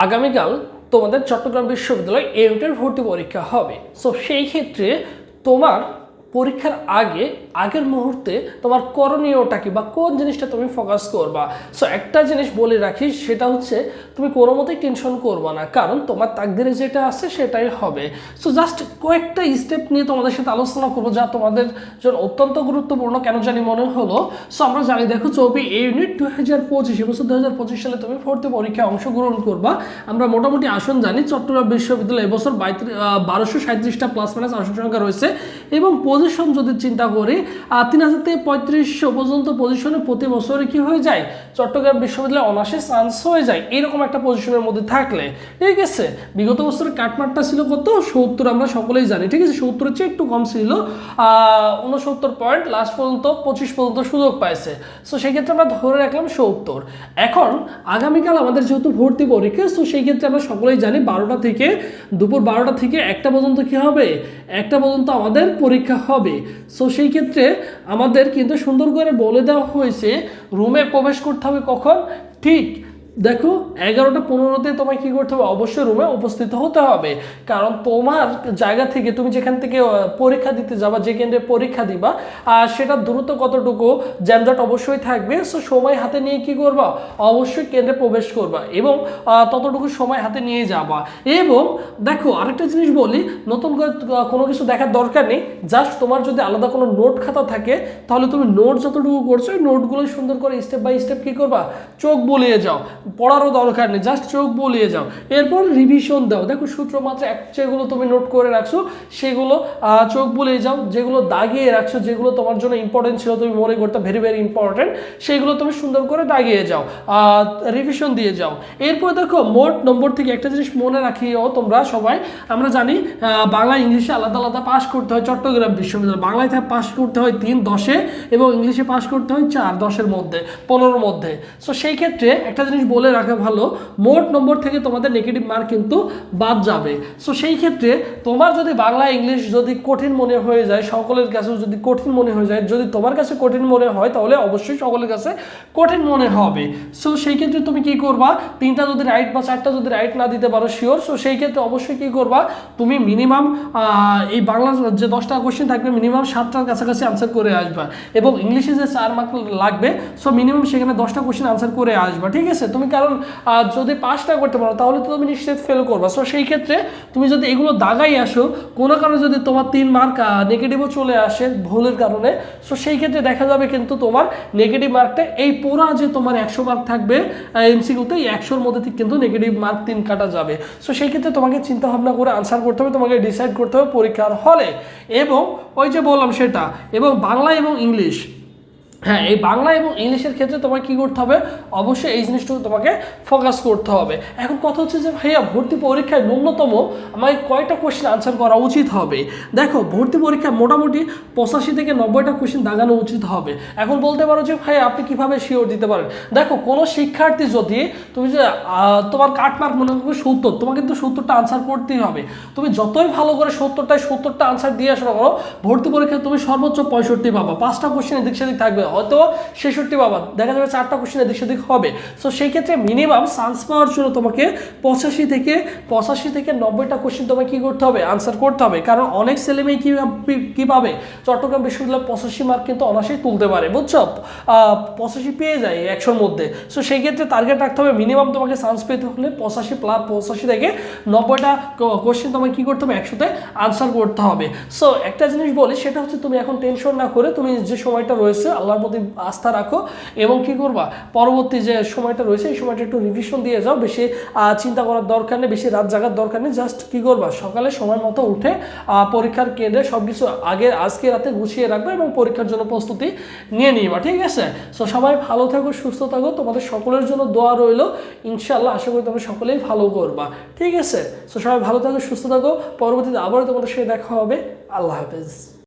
আগামীকাল তোমাদের চট্টগ্রাম বিশ্ববিদ্যালয় এমটের ভর্তি পরীক্ষা হবে। সো সেই ক্ষেত্রে তোমার পরীক্ষার আগে, আগের মুহূর্তে তোমার করণীয়টা কি বা কোন জিনিসটা তুমি ফোকাস করবা? সো একটা জিনিস বলে রাখি, সেটা হচ্ছে তুমি কোনো মতেই টেনশন করবা না, কারণ তোমার তাকদিরে যেটা আছে সেটাই হবে। সো জাস্ট কয়েকটা স্টেপ নিয়ে তোমাদের সাথে আলোচনা করব যা তোমাদের জন্য অত্যন্ত গুরুত্বপূর্ণ। কেন জানি মনে হলো? সো আমরা জানি, দেখো চৌবি এই ইউনিট দু হাজার পঁচিশ এবছর দু হাজার পঁচিশ সালে তুমি ভর্তি পরীক্ষায় অংশগ্রহণ করবা। আমরা মোটামুটি আসন জানি, চট্টগ্রাম বিশ্ববিদ্যালয় এবছর বাইত্রিশ বারোশো সাঁত্রিশটা প্লাস মাইনাস আসন সংখ্যা রয়েছে। এবং পজিশন যদি চিন্তা করি তিন হাজার থেকে পঁয়ত্রিশশো পর্যন্ত পজিশনে প্রতি বছরে কি হয়ে যায়? চট্টগ্রাম বিশ্ববিদ্যালয়ে অনার্সে চান্স হয়ে যায়। এরকম একটা পজিশনের মধ্যে থাকলে, ঠিক আছে? বিগত বছরের কাটমারটা ছিল কত? সত্তর, আমরা সকলেই জানি, ঠিক আছে? সত্তরের চেয়ে একটু কম ছিল। উনসত্তর পয়েন্ট লাস্ট পর্যন্ত পঁচিশ পর্যন্ত সুযোগ পাইছে। সো সেক্ষেত্রে আমরা ধরে রাখলাম সত্তর। এখন, আগামীকাল আমাদের যেহেতু ভর্তি পরীক্ষা সো সেই ক্ষেত্রে আমরা সকলেই জানি বারোটা থেকে দুপুর বারোটা থেকে একটা পর্যন্ত কি হবে? একটা পর্যন্ত আমাদের পরীক্ষা হবে। সো সেই ক্ষেত্রে আমাদের কিন্তু সুন্দর করে বলে দেওয়া হয়েছে রুমে প্রবেশ করতে হবে কখন? ঠিক দেখো, এগারোটা পনেরোতে তোমায় কী করতে হবে? অবশ্যই রুমে উপস্থিত হতে হবে। কারণ তোমার জায়গা থেকে তুমি যেখান থেকে পরীক্ষা দিতে যাবা, যে কেন্দ্রে পরীক্ষা দিবা, আর সেটা দ্রুত কতটুকু জ্যামজট অবশ্যই থাকবে। সো সময় হাতে নিয়ে কি করবা? অবশ্যই কেন্দ্রে প্রবেশ করবা এবং ততটুকু সময় হাতে নিয়ে যাবা। এবং দেখো, আরেকটা জিনিস বলি, নতুন করে কোনো কিছু দেখার দরকার নেই। জাস্ট তোমার যদি আলাদা কোনো নোট খাতা থাকে, তাহলে তুমি নোট যতটুকু করছ, ওই নোটগুলো সুন্দর করে স্টেপ বাই স্টেপ কী করবা? চোখ বলিয়ে যাও। পড়ারও দরকার নেই জাস্ট চোখ বলিয়ে যাও। এরপর রিভিশন দাও। দেখো সূত্র মাত্র এক যেগুলো তুমি নোট করে রাখছো, সেগুলো চোখ বলিয়ে যাও। যেগুলো দাগিয়ে রাখছো, যেগুলো তোমার জন্য ইম্পর্টেন্ট ছিল, তুমি মনে করতে ভেরি ভেরি ইম্পর্টেন্ট সেগুলো তুমি সুন্দর করে দাগিয়ে যাও। রিভিশন দিয়ে যাও। এরপর দেখো মোট নম্বর থেকে একটা জিনিস মনে রাখিও তোমরা সবাই। আমরা জানি বাংলা ইংলিশে আলাদা আলাদা পাস করতে হয় চট্টগ্রাম বিশ্ববিদ্যালয়। বাংলায় পাস করতে হয় তিন দশে এবং ইংলিশে পাস করতে হয় চার, দশের মধ্যে, পনেরোর মধ্যে। সো সেই ক্ষেত্রে একটা জিনিস বলে রাখা ভালো, মোট নম্বর থেকে তোমাদের নেগেটিভ মার্ক কিন্তু বাদ যাবে। সো সেই ক্ষেত্রে তোমার যদি বাংলা, ইংলিশ যদি কঠিন মনে হয়ে যায়, সকলের কাছে যদি কঠিন মনে হয়ে যায়, যদি তোমার কাছে কঠিন মনে হয়, তাহলে অবশ্যই সকলের কাছে কঠিন মনে হবে। সো সেই ক্ষেত্রে তুমি কি করবা? তিনটা যদি রাইট বা চারটা যদি রাইট না দিতে পারো শিওর সো সেই ক্ষেত্রে অবশ্যই কি করবা? তুমি মিনিমাম এই বাংলার যে দশটা কোশ্চেন থাকবে মিনিমাম সাতটার কাছাকাছি আনসার করে আসবা। এবং ইংলিশে যে চার মার্ক লাগবে সো মিনিমাম সেখানে দশটা কোশ্চেন আনসার করে আসবা। ঠিক আছে? তুমি কারণ যদি পাস না করতে পারো, তাহলে তো তুমি নিশ্চিত ফেল করবা। সো সেই ক্ষেত্রে তুমি যদি এগুলো দাগাই আসো, কোনো কারণে যদি তোমার তিন মার্ক নেগেটিভও চলে আসে ভুলের কারণে সো সেই ক্ষেত্রে দেখা যাবে কিন্তু তোমার নেগেটিভ মার্কটা এই পুরা যে তোমার একশো মার্ক থাকবে এমসিকিউতে এই একশোর মধ্যে কিন্তু নেগেটিভ মার্ক তিন কাটা যাবে। সো সেই ক্ষেত্রে তোমাকে চিন্তা ভাবনা করে আনসার করতে হবে, তোমাকে ডিসাইড করতে হবে পরীক্ষার হলে। এবং ওই যে বললাম সেটা, এবং বাংলা এবং ইংলিশ হ্যাঁ এই বাংলা এবং ইংলিশের ক্ষেত্রে তোমাকে কী করতে হবে? অবশ্যই এই জিনিসটুকু তোমাকে ফোকাস করতে হবে। এখন কথা হচ্ছে যে, ভাইয়া, ভর্তি পরীক্ষায় ন্যূনতম আমাকে কয়টা কোশ্চেন আনসার করা উচিত হবে? দেখো, ভর্তি পরীক্ষায় মোটামুটি পঁচাশি থেকে নব্বইটা কোশ্চেন দাগানো উচিত হবে। এখন বলতে পারো যে ভাই আপনি কীভাবে শিওর দিতে পারেন? দেখো, কোনো শিক্ষার্থী যদি তুমি যে তোমার কাটমার্ক মনে করবে সত্তর, তোমাকে কিন্তু সত্তরটা আনসার করতেই হবে। তুমি যতই ভালো করে সত্তরটায় সত্তরটা আনসার দিয়ে আসো করো ভর্তি পরীক্ষায় তুমি সর্বোচ্চ পঁয়ষট্টি পাবা। পাঁচটা কোশ্চেন এদিক সেদিক থাকবে। হয়তো ছেষট্টি পাবা দেখা যাবে চারটা কোশ্চেন এদিক সেদিক হবে। সো সেই ক্ষেত্রে মিনিমাম চান্স পাওয়ার জন্য তোমাকে পঁচাশি থেকে পঁচাশি থেকে নব্বইটা কোশ্চেন তোমাকে কী করতে হবে? আনসার করতে হবে। কারণ অনেক ছেলে মেয়ে কী কী পাবে? চট্টগ্রাম বিশ্ববিদ্যালয় পঁচাশি মার্ক কিন্তু অনায়াসেই তুলতে পারে, বুঝছ? পঁচাশি পেয়ে যায় একশোর মধ্যে। সো সেই ক্ষেত্রে টার্গেট রাখতে হবে মিনিমাম তোমাকে চান্স পেতে হলে পঁচাশি প্লাস পঁচাশি থেকে নব্বইটা কোশ্চেন তোমাকে কী করতে হবে? একশোতে আনসার করতে হবে। সো একটা জিনিস বলি, সেটা হচ্ছে তুমি এখন টেনশন না করে তুমি যে সময়টা রয়েছে, আল্লাহর প্রতি আস্থা রাখো এবং কি করবা? পরবর্তী যে সময়টা রয়েছে, এই সময়টা একটু রিভিশন দিয়ে যাও। বেশি চিন্তা করার দরকার নেই, বেশি রাত জাগার দরকার নেই। জাস্ট কি করবা? সকালে সময় মতো উঠে পরীক্ষার কেন্দ্রে সব কিছু আগে, আজকে রাতে গুছিয়ে রাখবে এবং পরীক্ষার জন্য প্রস্তুতি নিয়ে নিবা, ঠিক আছে? সো সবাই ভালো থাকো, সুস্থ থাকো। তোমাদের সকলের জন্য দোয়া রইল। ইনশাল্লাহ আশা করি তোমরা সকলেই ভালো করবা, ঠিক আছে? সো সবাই ভালো থাকো, সুস্থ থাকো। পরবর্তীতে আবারও তোমাদের সাথে দেখা হবে। আল্লাহ হাফেজ।